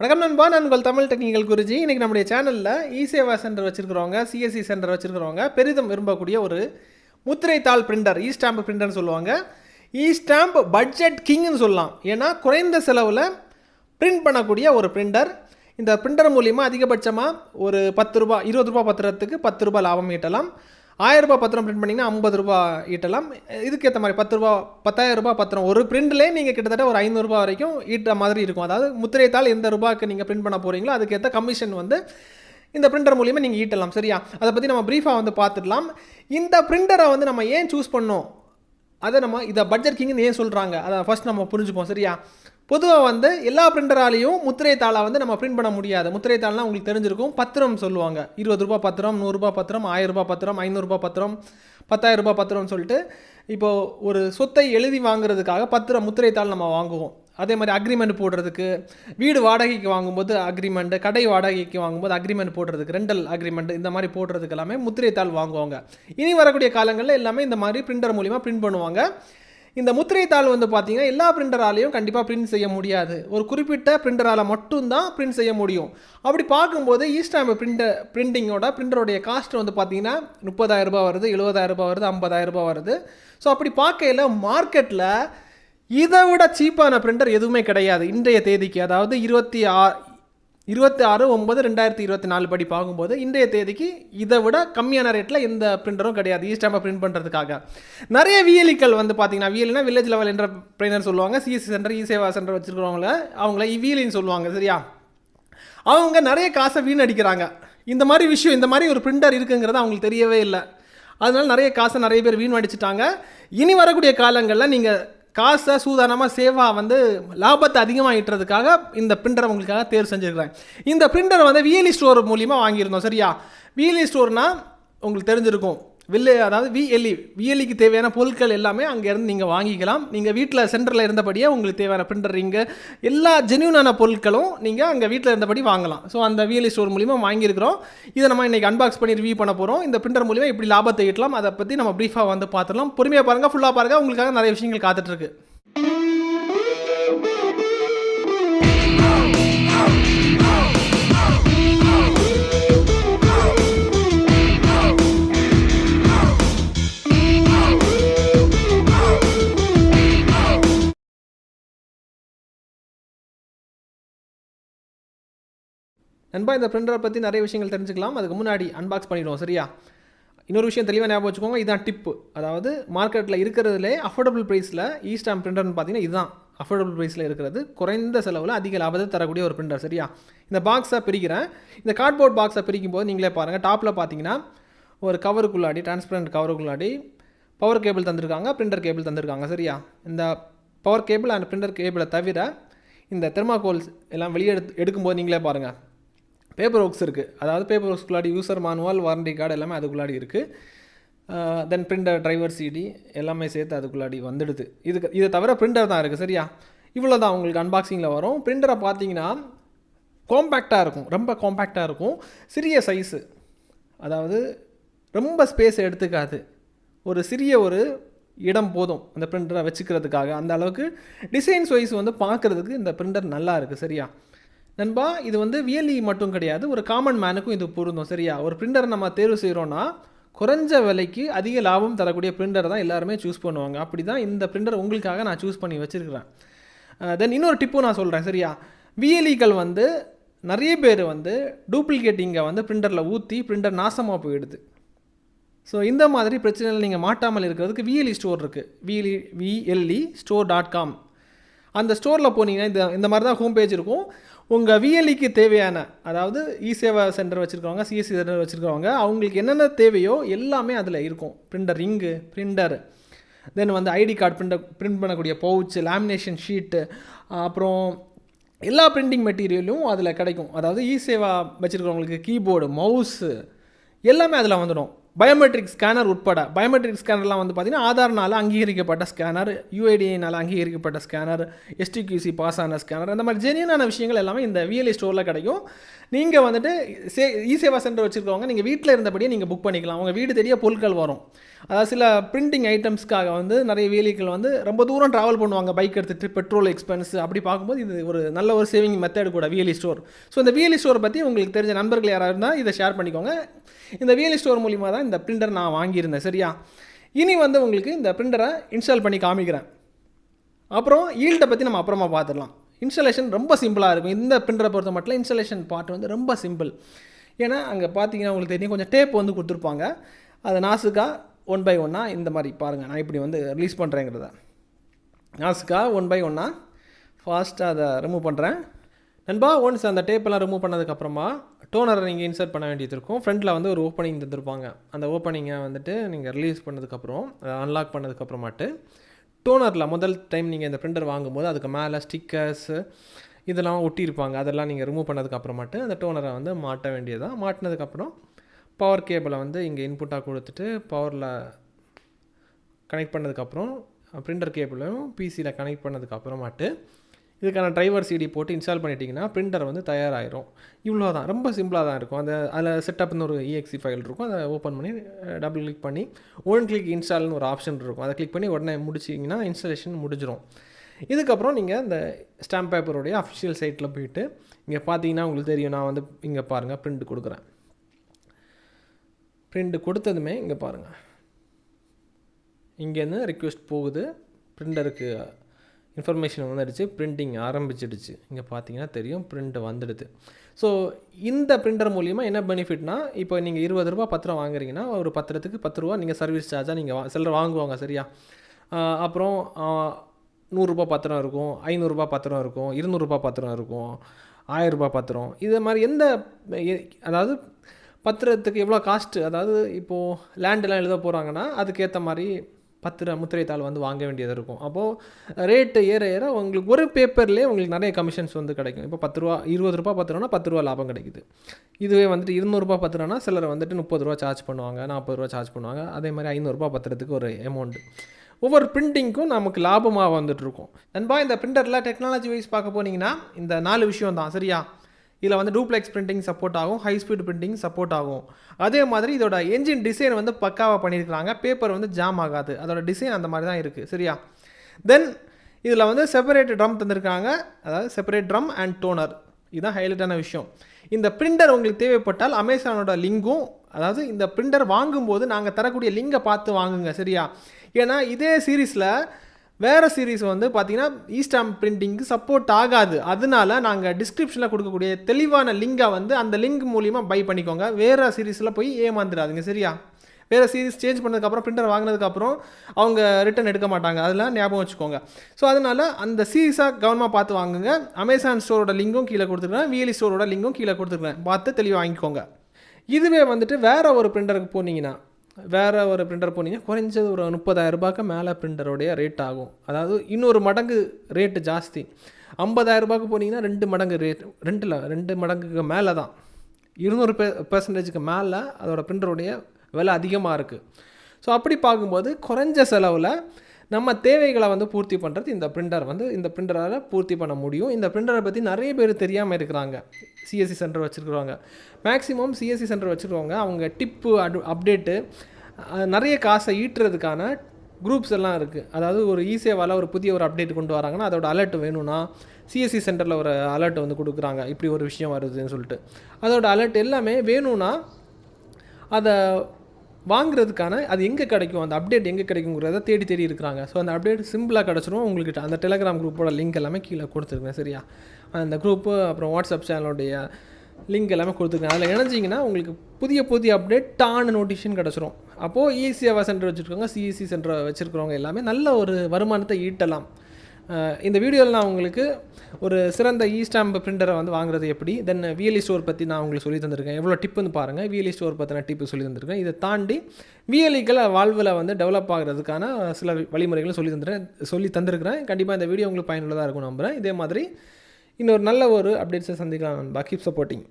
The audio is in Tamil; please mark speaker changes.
Speaker 1: வணக்கம் நண்பா நான் உங்கள் தமிழ் டெக்னிக்கல் குருஜி. இன்றைக்கி நம்முடைய சேனலில் இ சேவா சென்டர் வச்சுருக்கிறவங்க சிஎஸ்சி சென்டர் வச்சுருக்கிறவங்க பெரிதும் விரும்பக்கூடிய ஒரு முத்திரை தாள் பிரிண்டர் இ ஸ்டாம்ப் பிரிண்டர்னு சொல்லுவாங்க. இ ஸ்டாம்ப் பட்ஜெட் கிங்னு சொல்லலாம். ஏன்னா குறைந்த செலவில் பிரிண்ட் பண்ணக்கூடிய ஒரு பிரிண்டர் இந்த பிரிண்டர் மூலிமா அதிகபட்சமாக ஒரு பத்து ரூபா இருபது ரூபா பத்திரத்துக்கு பத்து ரூபாய் லாபம் ஈட்டலாம். ஆயிரம் ரூபாய் பத்திரம் பிரிண்ட் பண்ணிங்கன்னா ஐம்பது ரூபா ஈட்டலாம். இதுக்கேற்ற மாதிரி பத்து ரூபா பத்தாயிரம் ரூபாய் பத்திரம். ஒரு பிரிண்ட்லேயே நீங்கள் கிட்டத்தட்ட ஒரு ஐநூறுரூபா வரைக்கும் ஈட்ட மாதிரி இருக்கும். அதாவது முத்திரைத்தாள் எந்த ரூபாய்க்கு நீங்கள் பிரிண்ட் பண்ண போகிறீங்களோ அதுக்கேற்ற கமிஷன் வந்து இந்த பிரிண்டர் மூலியமாக நீங்கள் ஈட்டலாம் சரியா? அதை பற்றி நம்ம ப்ரீஃபாக வந்து பார்த்துடலாம். இந்த பிரிண்டரை வந்து நம்ம ஏன் சூஸ் பண்ணோம்? அதை நம்ம இதை பட்ஜெட் கிங்னு ஏன் சொல்கிறாங்க அதை ஃபர்ஸ்ட் நம்ம புரிஞ்சுப்போம் சரியா? பொதுவாக வந்து எல்லா பிரிண்டராலையும் முத்திரை தாளை வந்து நம்ம பிரிண்ட் பண்ண முடியாது. முத்திரை தாள்னா உங்களுக்கு தெரிஞ்சிருக்கும். பத்திரம் சொல்லுவாங்க. இருபது ரூபா பத்திரம் நூறுரூபா பத்திரம் ஆயிரம் ரூபாய் பத்திரம் ஐநூறுரூபா பத்திரம் பத்தாயிரம் ரூபாய் பத்திரம்னு சொல்லிட்டு இப்போது ஒரு சொத்தை எழுதி வாங்குறதுக்காக பத்திரம் முத்திரை தாள் நம்ம வாங்குவோம். அதே மாதிரி அக்ரிமெண்ட் போடுறதுக்கு வீடு வாடகைக்கு வாங்கும்போது அக்ரிமெண்ட் கடை வாடகைக்கு வாங்கும்போது அக்ரிமெண்ட் போடுறதுக்கு ரெண்டல் அக்ரிமெண்ட் இந்த மாதிரி போடுறதுக்கு எல்லாமே முத்திரைத்தாள் வாங்குவாங்க. இனி வரக்கூடிய காலங்களில் எல்லாமே இந்த மாதிரி பிரிண்டர் மூலிமா பிரிண்ட் பண்ணுவாங்க. இந்த முத்திரைத்தாள் வந்து பார்த்தீங்கன்னா எல்லா பிரிண்டராலையும் கண்டிப்பாக பிரிண்ட் செய்ய முடியாது. ஒரு குறிப்பிட்ட பிரிண்டரால் மட்டும்தான் பிரிண்ட் செய்ய முடியும். அப்படி பார்க்கும்போது ஈஸ்டாம்பு பிரிண்டர் பிரிண்டிங்கோட பிரிண்டருடைய காஸ்ட் வந்து பார்த்தீங்கன்னா முப்பதாயிரரூபா வருது எழுபதாயிரரூபா வருது ஐம்பதாயிரம் வருது. ஸோ அப்படி பார்க்கையில் மார்க்கெட்டில் இதை விட சீப்பான பிரிண்டர் எதுவுமே கிடையாது. இன்றைய தேதிக்கு அதாவது இருபத்தி ஆ இருபத்தி ஆறு ஒம்பது ரெண்டாயிரத்தி இருபத்தி நாலு படி பார்க்கும்போது இன்றைய தேதிக்கு இதை விட கம்மியான ரேட்டில் எந்த பிரிண்டரும் கிடையாது. ஈ ஸ்டாம்பை பிரிண்ட் பண்ணுறதுக்காக நிறைய விஎலிக்கள் வந்து பார்த்தீங்கன்னா விஎலினா வில்லேஜ் லெவல் என்ற பிரிண்டர் சொல்லுவாங்க. CSC centre e Seva centre e வச்சுருக்கிறவங்கள அவங்கள விஎலின்னு சொல்லுவாங்க சரியா? அவங்க நிறைய காசை வீணடிக்கிறாங்க. இந்த மாதிரி விஷயம் இந்த மாதிரி ஒரு பிரிண்டர் இருக்குங்கிறது அவங்களுக்கு தெரியவே இல்லை. அதனால் நிறைய காசை நிறைய பேர் வீணடிச்சிட்டாங்க. இனி வரக்கூடிய காலங்களில் நீங்கள் காசை சூதானமாக சேவாக வந்து லாபத்தை அதிகமாக ஈட்டுறதுக்காக இந்த பிரிண்டரை உங்களுக்காக தேர்வு செஞ்சுருக்கிறேன் இந்த பிரிண்டர் வந்து விஎலி ஸ்டோர் மூலியமாக வாங்கியிருந்தோம் சரியா? விஎலி ஸ்டோர்னால் உங்களுக்கு தெரிஞ்சிருக்கும். வில்லே அதாவது விஎல்இ விஎல்இக்கு தேவையான பொருட்கள் எல்லாமே அங்கேருந்து நீங்கள் வாங்கிக்கலாம். நீங்கள் வீட்டில் சென்டரில் இருந்தபடியே உங்களுக்கு தேவையான பிரிண்டர் ரிங்கு எல்லா ஜென்யூனான பொருட்களும் நீங்கள் அங்கே வீட்டில் இருந்தபடி வாங்கலாம். ஸோ அந்த விஎல்இ ஸ்டோர் மூலிமா வாங்கியிருக்கிறோம். இதை நம்ம இன்றைக்கி அன்பாக்ஸ் பண்ணி ரிவ்யூ பண்ண போகிறோம் இந்த பிரிண்டர் மூலிமா இப்படி லாபத்தை ஈட்டலாம். அதை பற்றி நம்ம ப்ரீஃபாக வந்து பார்த்துடலாம். பொறுமையாக பாருங்கள் ஃபுல்லாக பாருங்கள் உங்களுக்காக நிறைய விஷயங்கள் காத்துட்ருக்கு நண்பா இந்த பிரிண்டரை பற்றி நிறைய விஷயங்கள் தெரிஞ்சுக்கலாம். அதுக்கு முன்னாடி அன்பாக்ஸ் பண்ணிடுவோம் சரியா? இன்னொரு விஷயம் தெளிவாக ஞாபகம் வச்சுக்கோங்க. இதுதான் டிப்பு அதாவது மார்க்கெட்டில் இருக்கிறதுலே அஃபோர்டபுள் ப்ரைஸில் இ ஸ்டாம்ப் பிரிண்டர்னு பார்த்தீங்கன்னா இதுதான். அஃபோர்டபுள் ப்ரைஸில் இருக்கிறது. குறைந்த செலவில் அதிக லாபத்தை தரக்கூடிய ஒரு பிரிண்டர் சரியா? இந்த பாக்ஸை பிரிக்கிறேன். இந்த கார்ட்போர்ட் பாக்ஸை பிரிக்கும் போது நீங்களே பாருங்கள் டாப்பில் பார்த்தீங்கன்னா ஒரு கவருக்குள்ளாடி டிரான்ஸ்பரண்ட் கவருக்குள்ளாடி பவர் கேபிள் தந்திருக்காங்க பிரிண்டர் கேபிள் தந்திருக்காங்க சரியா? இந்த பவர் கேபிள் அண்ட் பிரிண்டர் கேபிளை தவிர இந்த தெர்மாகோல்ஸ் எல்லாம் வெளியே எடுத்து எடுக்கும்போது நீங்களே பாருங்கள் பேப்பர் ஒர்க்ஸ் இருக்குது அதாவது பேப்பர் ஒர்க்ஸ்குள்ளாடி யூசர் மானுவல் வாரண்டி கார்டு எல்லாமே அதுக்குள்ளாடி இருக்குது தென் பிரிண்டர் டிரைவர் சிடி எல்லாமே சேர்த்து அதுக்குள்ளாடி வந்துடுது. இதுக்கு இதை தவிர பிரிண்டர் தான் இருக்குது சரியா? இவ்வளோ தான் உங்களுக்கு அன்பாக்சிங்கில் வரும். பிரிண்டரை பார்த்தீங்கன்னா காம்பேக்டாக இருக்கும். ரொம்ப காம்பேக்டாக இருக்கும். சிறிய சைஸு அதாவது ரொம்ப ஸ்பேஸ் எடுத்துக்காது. ஒரு சிறிய ஒரு இடம் போதும் அந்த பிரிண்டரை வச்சுக்கிறதுக்காக. அந்த அளவுக்கு டிசைன்ஸ் வைஸ் வந்து பார்க்குறதுக்கு இந்த பிரிண்டர் நல்லா இருக்குது சரியா? நண்பா இது வந்து விஎல்இ மட்டும் கிடையாது. ஒரு காமன் மேனுக்கும் இது பொருந்தும். சரியா? ஒரு பிரிண்டரை நம்ம தேர்வு செய்கிறோன்னா குறைஞ்ச விலைக்கு அதிக லாபம் தரக்கூடிய பிரிண்டர் தான் எல்லாருமே சூஸ் பண்ணுவாங்க. அப்படி தான் இந்த பிரிண்டர் உங்களுக்காக நான் சூஸ் பண்ணி வச்சுருக்கிறேன். தென் இன்னொரு டிப்பும் நான் சொல்கிறேன் சரியா? விஎல்இக்கள் வந்து நிறைய பேர் வந்து டூப்ளிகேட்டிங்கை வந்து பிரிண்டரில் ஊற்றி பிரிண்டர் நாசமாக போயிடுது. ஸோ இந்த மாதிரி பிரச்சனைகள் நீங்கள் மாட்டாமல் இருக்கிறதுக்கு விஎல்இ ஸ்டோர் இருக்குது VLE VLE store dot com அந்த ஸ்டோரில் போனீங்கன்னா இந்த இந்த மாதிரி தான் ஹோம் பேஜ் இருக்கும் உங்கள் விஎல்இக்கு தேவையான அதாவது இ சேவா சென்டர் வச்சுருக்கவங்க சிஎஸ்சி சென்டர் வச்சுருக்கவங்க அவங்களுக்கு என்னென்ன தேவையோ எல்லாமே அதில் இருக்கும். Printer ring printer. தென் வந்து ஐடி கார்டு பிரிண்டர் பிரிண்ட் பண்ணக்கூடிய பவுச் லேமினேஷன் ஷீட்டு அப்புறம் எல்லா பிரிண்டிங் மெட்டீரியலும் அதில் கிடைக்கும். அதாவது இ சேவா வச்சுருக்கவங்களுக்கு கீபோர்டு மவுஸு எல்லாமே அதில் வந்துடும். பயோமெட்ரிக் ஸ்கேனர் உட்பட பயோமெட்ரிக் ஸ்கேனர்லாம் வந்து பார்த்தீங்கன்னா ஆதார்னால் அங்கீகரிக்கப்பட்ட ஸ்கேனர் யூஐடிஐனால் அங்கீகரிக்கப்பட்ட ஸ்கேனர் எஸ்டிக்யூசி பாஸ் ஆன ஸ்கேனர் அந்த மாதிரி ஜெனியனான விஷயங்கள் எல்லாமே இந்த விஎல்ஐ ஸ்டோரில் கிடைக்கும். நீங்கள் வந்துட்டு சே இ சேவா சென்டர் வச்சுருக்கவங்க நீங்கள் வீட்டில் இருந்தபடியே நீங்கள் புக் பண்ணிக்கலாம். உங்கள் வீடு தெரிய பொருட்கள் வரும். அதாவது சில பிரிண்டிங் ஐட்டம்ஸ்க்காக வந்து நிறைய வேலைகள் வந்து ரொம்ப தூரம் ட்ராவல் பண்ணுவாங்க. பைக் எடுத்துகிட்டு பெட்ரோல் எக்ஸ்பென்ஸ் அப்படி பார்க்கும்போது இது ஒரு நல்ல ஒரு சேவிங் மெத்தட் கூட விஎல்இ ஸ்டோர் ஸோ இந்த விஎல்இ ஸ்டோர் பற்றி உங்களுக்கு தெரிஞ்ச நண்பர்கள் யாராவது இருந்தால் இதை ஷேர் பண்ணிக்கோங்க. இந்த விஎல்இ ஸ்டோர் மூலிமா தான் இந்த பிரிண்டர் நான் வாங்கியிருந்தேன் சரியா? இனி வந்து உங்களுக்கு இந்த பிரிண்டரை இன்ஸ்டால் பண்ணி காமிக்கிறேன். அப்புறம் ஈல்டை பற்றி நம்ம அப்புறமா பார்த்துடலாம். இன்ஸ்டலேஷன் ரொம்ப சிம்பிளாக இருக்கும். இந்த பிரிண்டரை பொறுத்த மட்டும் இன்ஸ்டலேஷன் பார்ட் வந்து ரொம்ப சிம்பிள் ஏன்னா அங்கே பார்த்தீங்கன்னா உங்களுக்கு தெரியும் கொஞ்சம் டேப் வந்து கொடுத்துருப்பாங்க. அதை நாசுக்காக ஒன் பை ஒன்னாக இந்த மாதிரி பாருங்கள் நான் இப்படி வந்து ரிலீஸ் பண்ணுறேங்கிறத நாசுக்காக ஒன் பை ஒன்னாக ஃபாஸ்ட்டாக அதை ரிமூவ் பண்ணுறேன் நண்பா ஒன்ஸ் அந்த டேப்பெல்லாம் ரிமூவ் பண்ணதுக்கப்புறமா டோனரை நீங்கள் இன்சர்ட் பண்ண வேண்டியது இருக்கும். ஃப்ரண்ட்டில் வந்து ஒரு ஓப்பனிங் தந்திருப்பாங்க. அந்த ஓப்பனிங்கை வந்துட்டு நீங்கள் ரிலீஸ் பண்ணதுக்கப்புறம் அன்லாக் பண்ணதுக்கப்புறமாட்டு டோனரில் முதல் டைம் நீங்கள் இந்த பிரிண்டர் வாங்கும்போது அதுக்கு மேலே ஸ்டிக்கர்ஸு இதெல்லாம் ஒட்டியிருப்பாங்க. அதெல்லாம் நீங்கள் ரிமூவ் பண்ணதுக்கப்புறமாட்டு அந்த டோனரை வந்து மாட்ட வேண்டியதாக மாட்டினதுக்கப்புறம் பவர் கேபிளை வந்து இங்கே இன்புட்டாக கொடுத்துட்டு பவரில் கனெக்ட் பண்ணதுக்கப்புறம் பிரிண்டர் கேபிளையும் பிசியில் கனெக்ட் பண்ணதுக்கப்புறமாட்டு இதுக்கான டிரைவர் சிடி போட்டு இன்ஸ்டால் பண்ணிட்டீங்கன்னா பிரிண்டர் வந்து தயாராகிடும் இவ்வளோ தான் ரொம்ப சிம்பிளாக தான் இருக்கும். அந்த அதில் செட்டப்னு ஒரு இஎக்ஸி ஃபைல் இருக்கும். அதை ஓப்பன் பண்ணி டபுள் கிளிக் பண்ணி ஒன் கிளிக் இன்ஸ்டால்னு ஒரு ஆப்ஷன் இருக்கும். அதை கிளிக் பண்ணி உடனே முடிச்சிங்கன்னா இன்ஸ்டாலேஷன் முடிஞ்சிடும் இதுக்கப்புறம் நீங்கள் இந்த ஸ்டாம்ப் பேப்பருடைய அஃபிஷியல் சைட்டில் போயிட்டு இங்கே பார்த்தீங்கன்னா உங்களுக்கு தெரியும். நான் வந்து இங்கே பாருங்கள் பிரிண்ட் கொடுக்குறேன். பிரிண்ட் கொடுத்ததுமே இங்கே பாருங்கள் இங்கேருந்து ரிக்வெஸ்ட் போகுது. பிரிண்டருக்கு இன்ஃபர்மேஷன் வந்துடுச்சு பிரிண்டிங் ஆரம்பிச்சிடுச்சு. இங்கே பார்த்தீங்கன்னா தெரியும் பிரிண்ட் வந்துடுது. ஸோ இந்த பிரிண்டர் மூலிமா என்ன பெனிஃபிட்னா இப்போ நீங்கள் இருபது ரூபா பத்திரம் வாங்குறீங்கன்னா ஒரு பத்திரத்துக்கு பத்து ரூபா நீங்கள் சர்வீஸ் சார்ஜாக நீங்கள் வா சிலர் வாங்குவாங்க சரியா? அப்புறம் நூறுரூபா பத்திரம் இருக்கும் ஐநூறுரூபா பத்திரம் இருக்கும் இருநூறுபா பத்திரம் இருக்கும் ஆயிரரூபா பத்திரம். இது மாதிரி எந்த அதாவது பத்திரத்துக்கு எவ்வளோ காஸ்ட்டு அதாவது இப்போது லேண்டெல்லாம் எழுத போகிறாங்கன்னா அதுக்கேற்ற மாதிரி பத்து முத்திரை முத்திரைத்தாள் வந்து வாங்க வேண்டியது இருக்கும். அப்போது ரேட்டு ஏற ஏற உங்களுக்கு ஒரு பேப்பர்லேயே உங்களுக்கு நிறைய கமிஷன்ஸ் வந்து கிடைக்கும். இப்போ பத்து ரூபா இருபது ரூபா பத்திரம்னா பத்து ரூபா லாபம் கிடைக்குது. இதுவே வந்துட்டு இருநூறுபா பத்திரம்னா சிலர் வந்துட்டு முப்பது ரூபா சார்ஜ் பண்ணுவாங்க நாற்பது ரூபா சார்ஜ் பண்ணுவாங்க. அதே மாதிரி ஐநூறுரூபா பத்துறதுக்கு ஒரு அமௌண்ட்டு ஒவ்வொரு பிரிண்டிங்க்கும் நமக்கு லாபமாக வந்துட்டு இருக்கும். நண்பா இந்த பிரிண்டரில் டெக்னாலஜி வைஸ் பார்க்க போனீங்கன்னா இந்த நாலு விஷயம் தான் சரியா? இதில் வந்து டூப்ளெக்ஸ் பிரிண்டிங் சப்போர்ட் ஆகும் ஹை ஸ்பீட் பிரிண்டிங் சப்போர்ட் ஆகும். அதே மாதிரி இதோட என்ஜின் டிசைன் வந்து பக்காவாக பண்ணியிருக்கிறாங்க. பேப்பர் வந்து ஜாம் ஆகாது. அதோட டிசைன் அந்த மாதிரி தான் இருக்குது சரியா? தென் இதில் வந்து செப்பரேட் ட்ரம் தந்திருக்காங்க. அதாவது செப்பரேட் ட்ரம் அண்ட் டோனர் இதுதான் ஹைலைட்டான விஷயம். இந்த பிரிண்டர் உங்களுக்கு தேவைப்பட்டால் அமேசானோட லிங்கும் அதாவது இந்த பிரிண்டர் வாங்கும்போது நாங்கள் தரக்கூடிய லிங்கை பார்த்து வாங்குங்க. சரியா? ஏன்னா இதே சீரீஸில் வேறு சீரிஸ் வந்து பார்த்தீங்கன்னா ஈஸ்டாம் பிரிண்டிங்க்கு சப்போர்ட் ஆகாது. அதனால நாங்கள் டிஸ்கிரிப்ஷனில் கொடுக்கக்கூடிய தெளிவான லிங்கை வந்து அந்த லிங்க் மூலிமா பை பண்ணிக்கோங்க. வேறு சீரிஸில் போய் ஏமாந்துடாதுங்க சரியா? வேறு சீரிஸ் சேஞ்ச் பண்ணதுக்கப்புறம் பிரிண்டர் வாங்கினதுக்கப்புறம் அவங்க ரிட்டன் எடுக்க மாட்டாங்க. அதெல்லாம் ஞாபகம் வச்சுக்கோங்க. ஸோ அதனால் அந்த சீரிஸாக கவனமாக பார்த்து வாங்குங்க. அமேசான் ஸ்டோரோட லிங்கும் கீழே கொடுத்துருக்கேன். விஎலி ஸ்டோரோட லிங்கும் கீழே கொடுத்துருக்கேன். பார்த்து தெளிவாக வாங்கிக்கோங்க. இதுவே வந்துட்டு வேறு ஒரு பிரிண்டருக்கு போனீங்கன்னா வேறு ஒரு பிரிண்டர் போனீங்கன்னா குறைஞ்சது ஒரு முப்பதாயிரரூபாய்க்கு மேலே பிரிண்டருடைய ரேட் ஆகும். அதாவது இன்னொரு மடங்கு ரேட்டு ஜாஸ்தி. ஐம்பதாயிரம் ரூபாய்க்கு போனீங்கன்னா ரெண்டு மடங்கு ரேட் ரெண்டில் ரெண்டு மடங்குக்கு மேலே தான் இருநூறு பெ பெர்சன்டேஜுக்கு மேலே அதோடய பிரிண்டருடைய விலை அதிகமாக இருக்குது ஸோ அப்படி பார்க்கும்போது குறைஞ்ச செலவில் நம்ம தேவைகளை வந்து பூர்த்தி பண்ணுறது இந்த பிரிண்டர் வந்து இந்த பிரிண்டரால் பூர்த்தி பண்ண முடியும். இந்த பிரிண்டரை பற்றி நிறைய பேர் தெரியாமல் இருக்கிறாங்க. சிஎஸ்சி சென்டர் வச்சுருக்குறவங்க. மேக்ஸிமம் சிஎஸ்சி சென்டர் வச்சுருக்கவங்க அவங்க டிப்பு அடு அப்டேட்டு நிறைய காசை ஈட்டுறதுக்கான குரூப்ஸ் எல்லாம் இருக்குது அதாவது ஒரு ஈஸியாவால் ஒரு புதிய ஒரு அப்டேட் கொண்டு வராங்கன்னா அதோட அலர்ட் வேணும்னா சிஎஸ்சி சென்டரில் ஒரு அலர்ட் வந்து கொடுக்குறாங்க. இப்படி ஒரு விஷயம் வருதுன்னு சொல்லிட்டு. அதோட அலர்ட் எல்லாமே வேணும்னா அதை வாங்குறதுக்கான அது எங்கே கிடைக்கும்? அந்த அப்டேட் எங்கே கிடைக்குங்கிறத தேடி தேடி இருக்கிறாங்க. ஸோ அந்த அப்டேட் சிம்பிளாக கிடச்சிரும். உங்களுக்கு அந்த டெலகிராம் குரூப்போட லிங்க் எல்லாமே கீழே கொடுத்துருக்கேன். சரியா? அந்த குரூப்பு அப்புறம் வாட்ஸ்அப் சேனலுடைய லிங்க் எல்லாமே கொடுத்துருக்கேன். அதில் இணைஞ்சிங்கன்னா உங்களுக்கு புதிய புதிய அப்டேட் டான நோட்டிஃபிகேஷன் கிடச்சிரும். அப்போது இசிஏவா சென்டர் வச்சுருக்கவங்க சிஇசி சென்டர் வச்சுருக்கிறவங்க எல்லாமே நல்ல ஒரு வருமானத்தை ஈட்டலாம். இந்த வீடியோவில் நான் உங்களுக்கு ஒரு சிறந்த இ ஸ்டாம்ப் பிரிண்டரை வந்து வாங்குறது எப்படி? தென் விஎல்இ ஸ்டோர் பற்றி நான் உங்களுக்கு சொல்லி தந்திருக்கேன். எவ்வளோ டிப்புன்னு பாருங்கள் விஎல்இ ஸ்டோர் பற்றின டிப்பு சொல்லி தந்திருக்கேன். இதை தாண்டி விஎல்இக்களை வாழ்வில் வந்து டெவலப் ஆகிறதுக்கான சில வழிமுறைகளும் சொல்லி தந்துடுறேன் சொல்லி தந்திருக்கிறேன். கண்டிப்பாக இந்த வீடியோ உங்களுக்கு பயனுள்ளதாக இருக்கும் நம்புகிறேன் இதே மாதிரி இன்னொரு நல்ல ஒரு அப்டேட்ஸை சந்திக்கலாம். நண்பா. Keep supporting